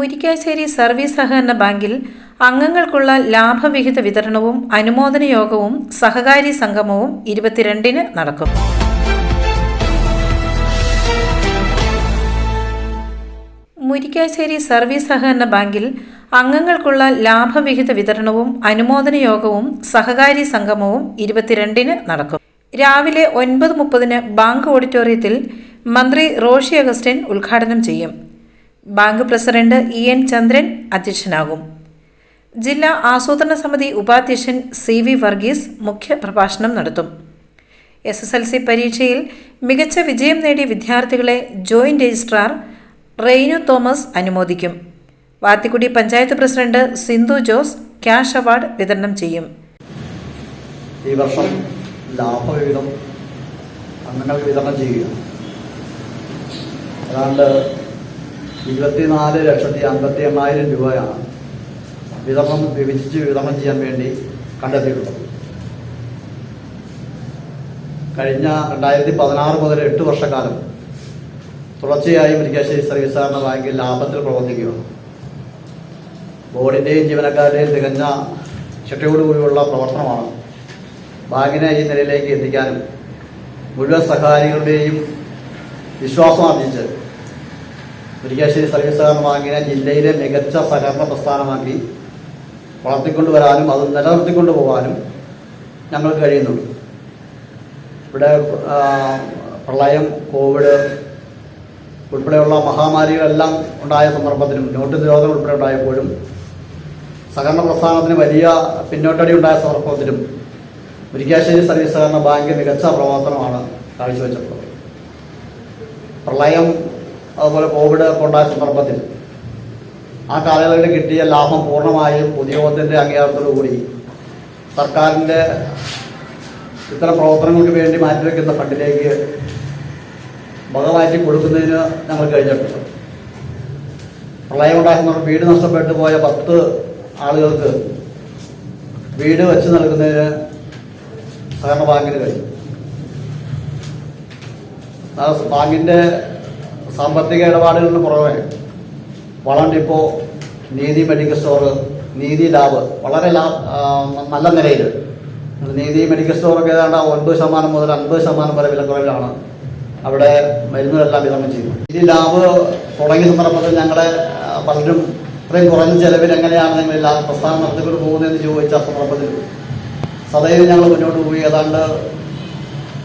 Murickassery service സഹകരണ ബാങ്കിൽ അംഗങ്ങൾക്കുള്ള ലാഭവിഹിത വിതരണവും അനുമോദന യോഗവും സഹകാരി സംഗമവും ഇരുപത്തിരണ്ടിന് നടക്കും. മുരിക്കാശ്ശേരി സർവീസ് സഹകരണ ബാങ്കിൽ അംഗങ്ങൾക്കുള്ള ലാഭവിഹിത വിതരണവും അനുമോദന യോഗവും സഹകാരി സംഗമവും ഇരുപത്തിരണ്ടിന് നടക്കും. രാവിലെ ഒൻപത് മുപ്പതിന് ബാങ്ക് ഓഡിറ്റോറിയത്തിൽ മന്ത്രി റോഷി അഗസ്റ്റിൻ ഉദ്ഘാടനം ചെയ്യും. Bank president E N Chandran അധ്യക്ഷനാകും. ജില്ലാ ആസൂത്രണ സമിതി ഉപാധ്യക്ഷൻ സി വി വർഗീസ് മുഖ്യ പ്രഭാഷണം നടത്തും. എസ് എസ് എൽ സി പരീക്ഷയിൽ മികച്ച വിജയം നേടിയ വിദ്യാർത്ഥികളെ joint registrar Reinu Thomas അനുമോദിക്കും. Vathikudy panchayat president Sindhu Jose cash award വിതരണം ചെയ്യും. ഈ വർഷം ലാഭവിഹിതം അംഗങ്ങൾക്ക് വിതരണം ചെയ്യുക. ഏതാണ്ട് ഇരുപത്തിനാല് ലക്ഷത്തി അൻപത്തി എണ്ണായിരം രൂപയാണ് വിതരണം വിഭജിച്ച് വിതരണം ചെയ്യാൻ വേണ്ടി കണ്ടെത്തിയിട്ടുള്ളത്. കഴിഞ്ഞ രണ്ടായിരത്തി പതിനാറ് മുതൽ എട്ട് വർഷക്കാലം തുടർച്ചയായി മുരിക്കാശ്ശേരി സർവീസ് സഹകരണ ബാങ്കിൽ ലാഭത്തിൽ പ്രവർത്തിക്കുകയാണ്. ബോർഡിന്റെയും ജീവനക്കാരുടെയും തികഞ്ഞ ചിട്ടയോടുകൂടിയുള്ള പ്രവർത്തനമാണ് ബാങ്കിനെ ഈ നിലയിലേക്ക് എത്തിക്കാനും മുഴുവൻ സഹകാരികളുടെയും വിശ്വാസം ആർജിച്ച് മുരിക്കാശ്ശേരി സർവീസ് സഹകരണ ബാങ്കിനെ ജില്ലയിലെ മികച്ച സഹകരണ പ്രസ്ഥാനമാക്കി വളർത്തിക്കൊണ്ടുവരാനും അത് നിലനിർത്തിക്കൊണ്ടു പോകാനും ഞങ്ങൾക്ക് കഴിയുന്നുണ്ട്. ഇവിടെ പ്രളയം കോവിഡ് ഉൾപ്പെടെയുള്ള മഹാമാരികളെല്ലാം ഉണ്ടായ സന്ദർഭത്തിലും നോട്ട് നിരോധനം ഉൾപ്പെടെ ഉണ്ടായപ്പോഴും സഹകരണ പ്രസ്ഥാനത്തിന് വലിയ പിന്നോട്ടടി ഉണ്ടായ സന്ദർഭത്തിലും മുരിക്കാശ്ശേരി സർവീസ് സഹകരണ ബാങ്ക് മികച്ച പ്രവർത്തനമാണ് കാഴ്ചവെച്ചിട്ടുള്ളത് പ്രളയം അതുപോലെ കോവിഡ് കൊണ്ടായ സന്ദർഭത്തിൽ ആ കാലയളവിൽ കിട്ടിയ ലാഭം പൂർണമായും പൊതുയോഗത്തിന്റെ അംഗീകാരത്തോടുകൂടി സർക്കാരിന്റെ ഇത്തരം പ്രവർത്തനങ്ങൾക്ക് വേണ്ടി മാറ്റിവെക്കുന്ന ഫണ്ടിലേക്ക് വകമാറ്റി കൊടുക്കുന്നതിന് ഞങ്ങൾ കഴിഞ്ഞിട്ടുണ്ട്. പ്രളയമുണ്ടാക്കുന്നവർ വീട് നഷ്ടപ്പെട്ടു പോയ പത്ത് ആളുകൾക്ക് വീട് വെച്ച് നൽകുന്നതിന് സഹകരണ ബാങ്കിന് കഴിയും ആ ബാങ്കിന്റെ സാമ്പത്തിക ഇടപാടുകളിന് പുറമെ വളം ഡിപ്പോ നീതി മെഡിക്കൽ സ്റ്റോർ നീതി ലാബ് വളരെ നല്ല നിലയിൽ. നീതി മെഡിക്കൽ സ്റ്റോറൊക്കെ ഏതാണ്ട് ഒൻപത് ശതമാനം മുതൽ അൻപത് ശതമാനം വരെ വിലക്കുറവിലാണ്. അവിടെ മരുന്നുകളെല്ലാം വിതരണം ചെയ്യുന്നത്. നീതി ലാബ് തുടങ്ങിയ സന്ദർഭത്തിൽ ഞങ്ങളെ പലരും ഇത്രയും കുറഞ്ഞ ചെലവിൽ എങ്ങനെയാണ് നിങ്ങൾ എല്ലാ പ്രസ്ഥാനം നടത്തിക്കൊണ്ട് പോകുന്നതെന്ന് ചോദിച്ച സന്ദർഭത്തിൽ സദൈവം ഞങ്ങൾ മുന്നോട്ട് പോയി. ഏതാണ്ട്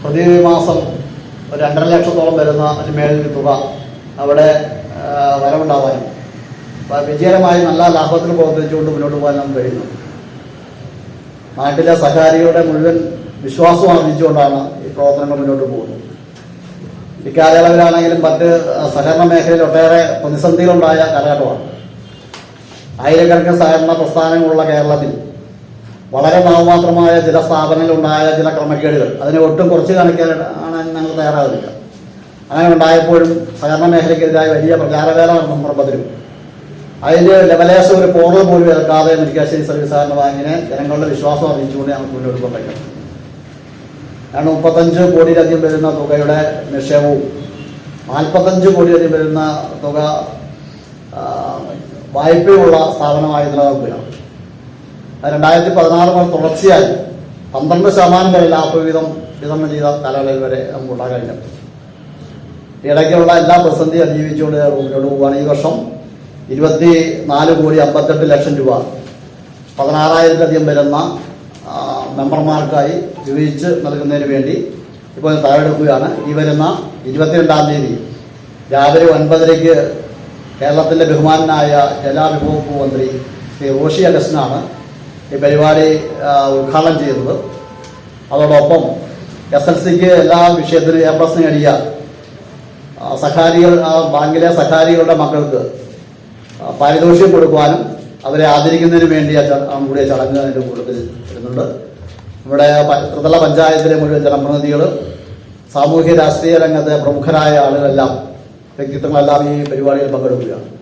പ്രതി മാസം ഒരു രണ്ടര ലക്ഷത്തോളം വരുന്ന അതിന് മേളിൽ തുക അവിടെ വരവുണ്ടാവാനും. വിജയകരമായി നല്ല ലാഭത്തിൽ പ്രവർത്തിച്ചുകൊണ്ട് മുന്നോട്ട് പോകാൻ നമുക്ക് കഴിയുന്നു. നാട്ടിലെ സഹകാരികളുടെ മുഴുവൻ വിശ്വാസം ആർജിച്ചുകൊണ്ടാണ് ഈ പ്രവർത്തനങ്ങൾ മുന്നോട്ട് പോകുന്നത്. ഇക്കാലയളവിലാണെങ്കിലും മറ്റ് സഹകരണ മേഖലയിൽ ഒട്ടേറെ പ്രതിസന്ധികളുണ്ടായ കാലഘട്ടമാണ്. ആയിരക്കണക്കിന് സഹകരണ പ്രസ്ഥാനങ്ങളുള്ള കേരളത്തിൽ വളരെ നാമമാത്രമായ ചില സ്ഥാപനങ്ങളുണ്ടായ ചില ക്രമക്കേടുകൾ. അതിനെ ഒട്ടും കുറച്ച് കാണിക്കാൻ ആണ് ഞങ്ങൾ തയ്യാറാകുന്നില്ല. അങ്ങനെ ഉണ്ടായപ്പോഴും സഹകരണ മേഖലയ്ക്കെതിരായ വലിയ പ്രചാരവേല നടന്നു സന്ദർഭത്തിലും അതിന് ലെവലേശം ഒരു പോറൽ പോലും ഏൽക്കാതെ മുരിക്കാശ്ശേരി സർവീസ് സഹകരണ ബാങ്കിനെ ജനങ്ങളുടെ വിശ്വാസം അറിയിച്ചുകൊണ്ട് ഞങ്ങൾ മുന്നോട്ട് കൊണ്ടേക്കാം കാരണം മുപ്പത്തഞ്ച് കോടിയിലധികം വരുന്ന തുകയുടെ നിക്ഷേപവും നാൽപ്പത്തഞ്ച് കോടിയിലധികം വരുന്ന തുക വായ്പയുള്ള സ്ഥാപനമായി നിലനിൽക്കുകയാണ്. രണ്ടായിരത്തി പതിനാറ് മുതൽ തുടർച്ചയായി പന്ത്രണ്ട് ശതമാനം വരെ ലാഭവിഹിതം വിതരണം ചെയ്ത കാലയളവിൽ വരെ നമുക്ക് ഉണ്ടാകാൻ കഴിഞ്ഞു. ഇടയ്ക്കുള്ള എല്ലാ പ്രതിസന്ധി അതിജീവിച്ചുകൊണ്ട് മുന്നോട്ട് പോവുകയാണ്. ഈ വർഷം ഇരുപത്തി നാല് കോടി അമ്പത്തെട്ട് ലക്ഷം രൂപ പതിനാറായിരത്തിലധികം വരുന്ന മെമ്പർമാർക്കായി വിഭജിച്ച് നൽകുന്നതിന് വേണ്ടി ഇപ്പോൾ തയ്യാറെടുക്കുകയാണ്. ഈ വരുന്ന ഇരുപത്തിരണ്ടാം തീയതി രാവിലെ ഒൻപതരയ്ക്ക് കേരളത്തിന്റെ ബഹുമാനായ ജലവിഭവ മന്ത്രി ശ്രീ റോഷി അഗസ്റ്റനാണ് ഈ പരിപാടി ഉദ്ഘാടനം ചെയ്തത് അതോടൊപ്പം എസ് എൽ സിക്ക് എല്ലാ വിഷയത്തിലും എ പ്ലസ് നേടിയ സഖാരികൾ ബാങ്കിലെ സഖാരികളുടെ മക്കൾക്ക് പാരിതോഷികം കൊടുക്കുവാനും അവരെ ആദരിക്കുന്നതിന് വേണ്ടി കൂടിയ ചടങ്ങ് അതിന്റെ കൂട്ടത്തിൽ വരുന്നുണ്ട്. പ- ത്രിതല പഞ്ചായത്തിലെ മുഴുവൻ ജനപ്രതിനിധികൾ സാമൂഹ്യ രാഷ്ട്രീയ രംഗത്തെ പ്രമുഖരായ ആളുകളെല്ലാം വ്യക്തിത്വങ്ങളെല്ലാം ഈ പരിപാടിയിൽ പങ്കെടുക്കുകയാണ്.